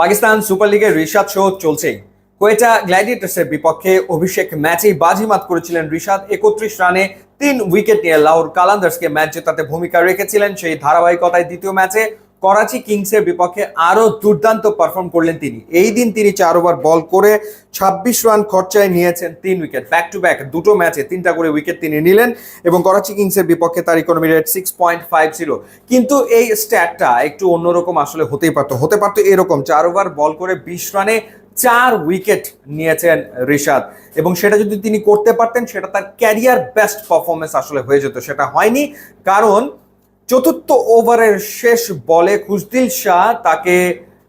Pakistan super লিগের Rishad show চলছেই। কোয়েটা গ্ল্যাডিয়েটার্সের বিপক্ষে অভিষেক ম্যাচেই বাজিমাত করেছিলেন রিশাদ। একত্রিশ রানে তিন উইকেট নিয়ে লাহোর কালান্দার্সকে ম্যাচ জেতাতে ভূমিকা রেখেছিলেন সেই ধারাবাহিকতায় দ্বিতীয় ম্যাচে। করাচি কিংসের বিপক্ষে আরও দুর্দান্ত পারফর্ম করলেন তিনি। এই দিন তিনি চার ওভার বল করে ছাব্বিশ রান খরচায় নিয়েছেন তিন উইকেট ব্যাক টু ব্যাক দুটো ম্যাচে তিনটা করে উইকেট তিনি নিলেন এবং করাচি কিংসের বিপক্ষে তার economy rate six point five zero কিন্তু এই স্ট্যাটটা একটু অন্যরকম আসলে হতেই পারতো। হতে পারতো এরকম, চার ওভার বল করে বিশ রানে চার উইকেট নিয়েছেন ঋষাদ এবং সেটা যদি তিনি করতে পারতেন, সেটা তার ক্যারিয়ার বেস্ট পারফরমেন্স আসলে হয়ে যেত। সেটা হয়নি, কারণ চতুর্থ ওভারের শেষ বলে খুশদিল শাহ তাকে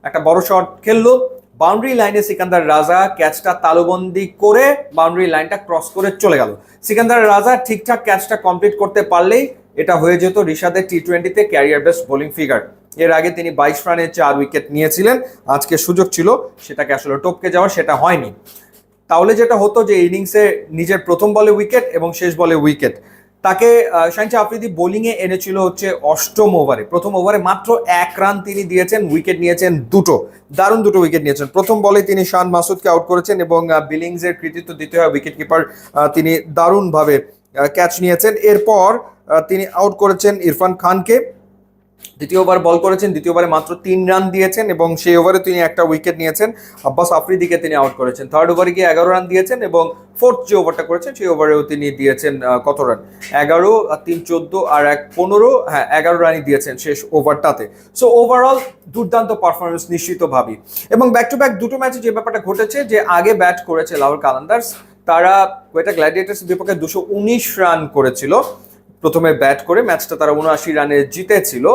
একটা বড় শট খেললো। বাউন্ডারি লাইনে সিকান্দার রাজা ক্যাচটা তালুবন্দি করে বাউন্ডারি লাইনটা ক্রস করে চলে গেল। সিকান্দার রাজা ঠিকঠাক ক্যাচটা কমপ্লিট করতে পারলেই এটা হয়ে যেত ঋষাদের টি টোয়েন্টিতে ক্যারিয়ার বেস্ট বোলিং ফিগার। এর আগে তিনি বাইশ রানে চার উইকেট নিয়েছিলেন। আজকে সুযোগ ছিল, সেটাকে আসলে টপকে যাওয়া, সেটা হয়নি। তাহলে যেটা হতো যে ইনিংসে নিজের প্রথম বলে উইকেট এবং শেষ বলে উইকেট। তাকে শাহিনশাহ আফ্রিদি বোলিংয়ে এনেছিল হচ্ছে অষ্টম ওভারে প্রথম ওভারে মাত্র এক রান তিনি দিয়েছেন উইকেট নিয়েছেন দুটো। দারুণ দুটো উইকেট নিয়েছেন। প্রথম বলে তিনি শান মাসুদকে আউট করেছেন এবং বিলিংসের কৃতিত্ব দিতে হয় উইকেট কিপার তিনি দারুণভাবে ক্যাচ নিয়েছেন। এরপর তিনি আউট করেছেন ইরফান খানকে। দ্বিতীয় ওভার বল করেছেন দ্বিতীয় ওভারে মাত্র তিন রান দিয়েছেন এবং সেই ওভারে তিনি একটা উইকেট নিয়েছেন। আব্বাস আফ্রিদিকে তিনি আউট করেছেন। থার্ড ওভারে গিয়ে এগারো রান দিয়েছেন এবং ফোর্থ যে ওভারটা করেছেন, সেই ওভারেও তিনি দিয়েছেন কত রান? এগারো আর তিন, চোদ্দ আর এক, পনেরো হ্যাঁ এগারো রানই দিয়েছেন শেষ ওভারটাতে। সো ওভারঅল দুর্দান্ত পারফরমেন্স নিশ্চিত নিশ্চিতভাবেই। এবং ব্যাক টু ব্যাক দুটো ম্যাচে যে ব্যাপারটা ঘটেছে, যে আগে ব্যাট করেছে লাহোর কালান্দার্স, তারা কোয়েটা গ্ল্যাডিয়েটার্স বিপক্ষে দুশো উনিশ রান করেছিল। প্রথমে ব্যাট করে ম্যাচটা তারা উনআশি রানে জিতেছিল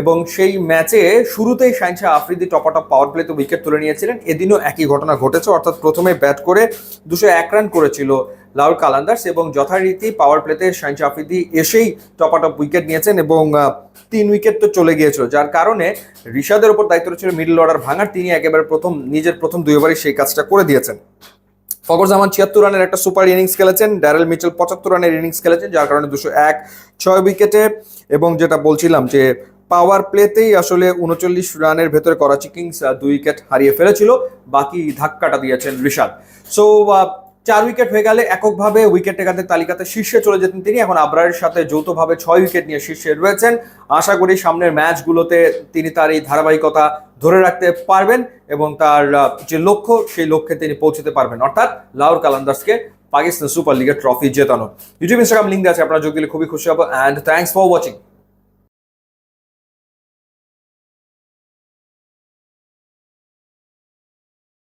এবং সেই ম্যাচে শুরুতেই শাহিনশাহ আফ্রিদি টপাটপ পাওয়ার প্লেতে উইকেট তুলে নিয়েছিলেন। এদিনও একই ঘটনা ঘটেছে, অর্থাৎ প্রথমে ব্যাট করে দুশো এক রান করেছিল লাউর কালান্দার্স এবং যথারীতি পাওয়ার প্লেতে শাহিনশাহ আফ্রিদি এসেই টপাটপ উইকেট নিয়েছেন এবং তিন উইকেট তো চলে গিয়েছিল। যার কারণে ঋষাদের উপর দায়িত্ব ছিল মিডল অর্ডার ভাঙার, তিনি একেবারে প্রথম, নিজের প্রথম দুই ওভারই সেই কাজটা করে দিয়েছেন। ফকর জামান ছিয়াত্তর রানের একটা সুপার ইনিংস খেলেছেন, ড্যারেল মিচেল পঁচাত্তর রানের ইনিংস খেলেছেন, যার কারণে দুশো এক, ছয় উইকেটে। এবং যেটা বলছিলাম যে পাওয়ার প্লেতেই আসলে উনচল্লিশ রানের ভেতরে করাচি কিংস দুই উইকেট হারিয়ে ফেলেছিল, বাকি ধাক্কাটা দিয়েছেন ঋষাদ সো চার উইকেট হয়ে গেলে এককভাবে উইকেট টেকাতে তালিকাতে শীর্ষে চলে যেতেন তিনি। এখন আবরারের সাথে যৌথভাবে ছয় উইকেট নিয়ে শীর্ষে রয়েছেন। আশা করি সামনের ম্যাচগুলোতে তিনি তার এই ধারাবাহিকতা ধরে রাখতে পারবেন এবং তার যে লক্ষ্য, সেই লক্ষ্যে তিনি পৌঁছতে পারবেন। অর্থাৎ লাহোর কালান্দার্সকে পাকিস্তান সুপার লিগের ট্রফি জেতানো। ইউটিউব ইনস্টাগ্রাম লিঙ্ক আছে, আপনারা যোগ দিলে খুবই খুশি হব। And thanks for watching